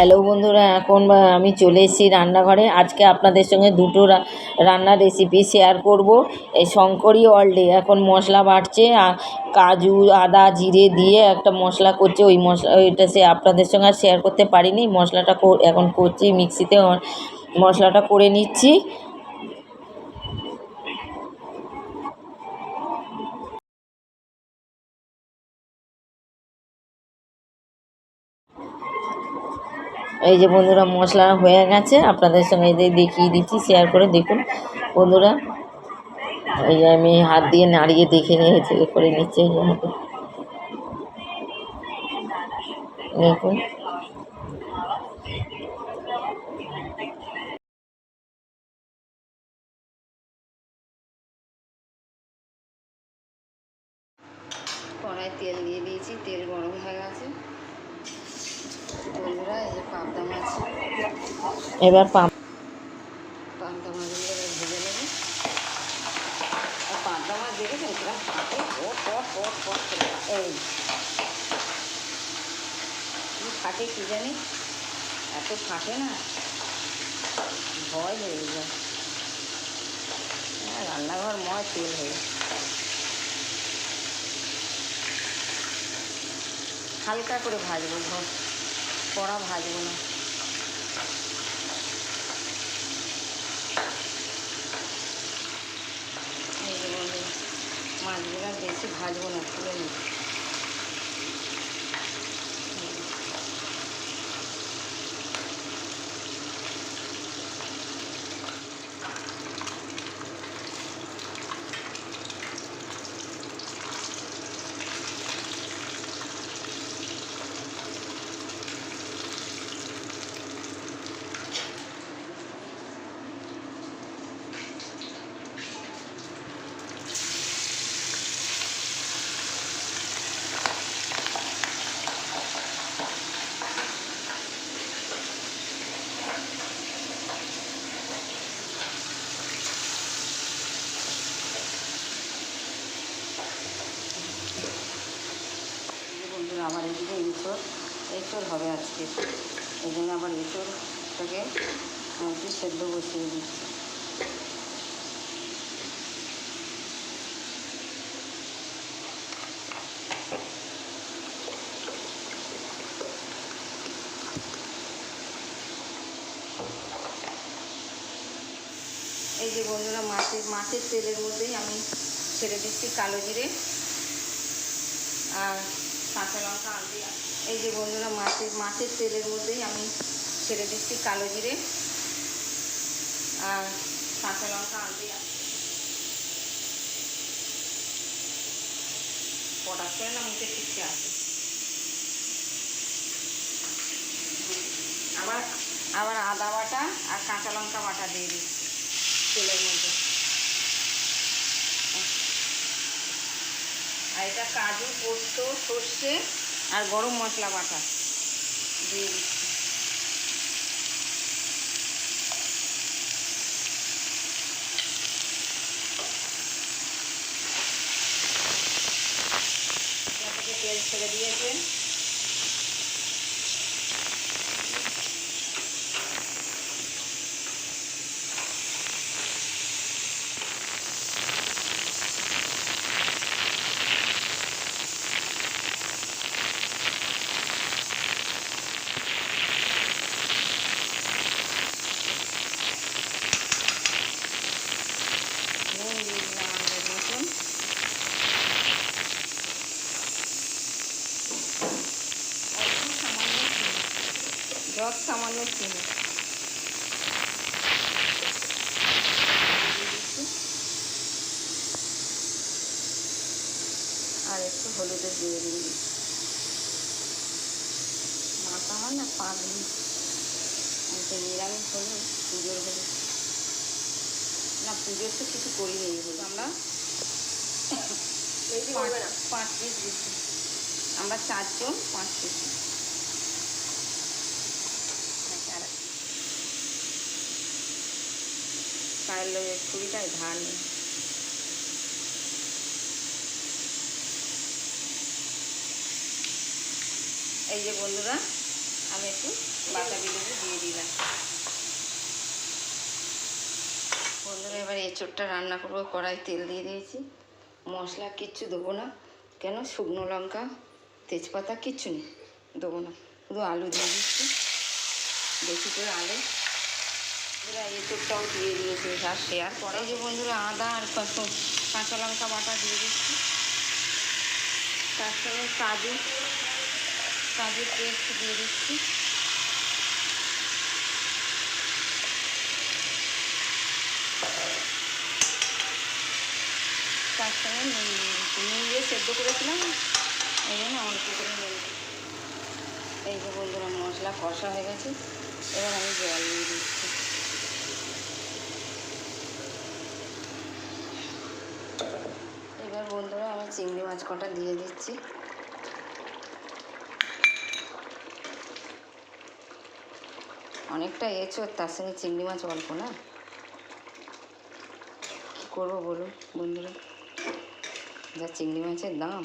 Hello বন্ধুরা, এখন আমি চলে এসেছি রান্নাঘরে। আজকে আপনাদের সঙ্গে দুটো রান্নার রেসিপি শেয়ার করব। এই শঙ্করী ডে এখন মশলা বাটছে কাজু, আদা, জিরে দিয়ে একটা মশলা করছে। ওই মশলা ওইটা সে আপনাদের সঙ্গে আর শেয়ার করতে পারিনি। মশলাটা এখন করছি মিক্সিতে মশলাটা করে নিচ্ছি। এই যে বন্ধুরা মশলা হয়ে গেছে, আপনাদের সঙ্গে দেখিয়ে দিচ্ছি শেয়ার করে দেখুন। বন্ধুরা, এই যে আমি হাত দিয়ে নাড়িয়ে দেখে নিয়ে থেকে করে নিচ্ছি। এই যে দেখুন। কড়াই তেল দিয়ে দিয়েছি, তেল গরম হয়ে গেছে। বন্ধুরা এই পাবদা মাছ। এবার পাম পাবদা মাছগুলো এবার ভেজে নেবে। আর পাবদা মাছ দেখেছেন? কিরম ফাটে পট পট পট পট এই। কি ফাটে কি জানি? এত ফাটে না। ভয় হয়ে যায় হ্যাঁ রান্নাঘর ময় তেল হয়ে হালকা করে ভাজবো কড়া ভাজবো না। মাছগুলো বেশি ভাজবো না তুলে নিই এই যে বন্ধুরা আবার এদিকে এঁচড় এঁচড় হবে আজকে। এই জন্য আবার এঁচড়টাকে একটু সেদ্ধ বসিয়ে দিচ্ছি। এই যে বন্ধুরা মাছের মাছের তেলের মধ্যেই আমি ছেড়ে দিচ্ছি কালো জিরে। আর কাঁচা লঙ্কা আনতে এই যে বন্ধুরা, মাছের মাছের তেলের মধ্যেই আমি ছেড়ে দিচ্ছি কালো জিরে আর কাঁচা লঙ্কা আনতে পটাশ করে না মুখে ঠিকছে আছে আবার আবার আদা বাটা আর কাঁচা লঙ্কা বাটা দিয়ে দিচ্ছি তেলের মধ্যে। আর এটা কাজু পোস্ত সর্ষে আর গরম মশলা বাটা। দিয়ে দিচ্ছি। তেল ছেড়ে দিয়েছে নুন দিয়ে দিলাম আমাদের মতন অল্প সামান্য যত সামান্য চিনি। আর একটু হলুদের দিয়ে দিন। মাছ আমার না তো নিরামিষ হলুদ পুজোর হলুদ না পুজোর তো কিছু করিনি হলুদ আমরা পাঁচ- পাঁচ পিস দিচ্ছি। আমরা চারজন পাঁচ পিস পায়ের ছুরিটায় ধার নেই। এই যে বন্ধুরা, আমি একটু বাতাবি লেবু দিয়ে দিলাম। বন্ধুরা, এবার এঁচোড়টা রান্না করব, কড়াই তেল দিয়ে দিয়েছি। মশলা কিচ্ছু দেবো না, কেন? শুকনো লঙ্কা, তেজপাতা কিচ্ছু নেই, দেবো না। শুধু আলু দিয়ে দিচ্ছি। বেশি করে আলু বন্ধুরা এঁচোড়টাও দিয়ে দিয়েছি আর করে যে বন্ধুরা আদা আর কাঁচা- লঙ্কা দিয়ে দিচ্ছি। তার সঙ্গে পেস্ট দিয়ে দিচ্ছি। তার সঙ্গে দিয়ে সেদ্ধ করেছিলাম, এই জন্য করে এই যে বন্ধুরা, মশলা কষা হয়ে গেছে। এবার আমি জল দিয়ে দিচ্ছি এবার বন্ধুরা আমি চিংড়ি মাছ কটা দিয়ে দিচ্ছি। অনেকটা এছো তার সঙ্গে চিংড়ি মাছ অল্প, না? কী করব বলুন বন্ধুরা? যা চিংড়ি মাছের দাম।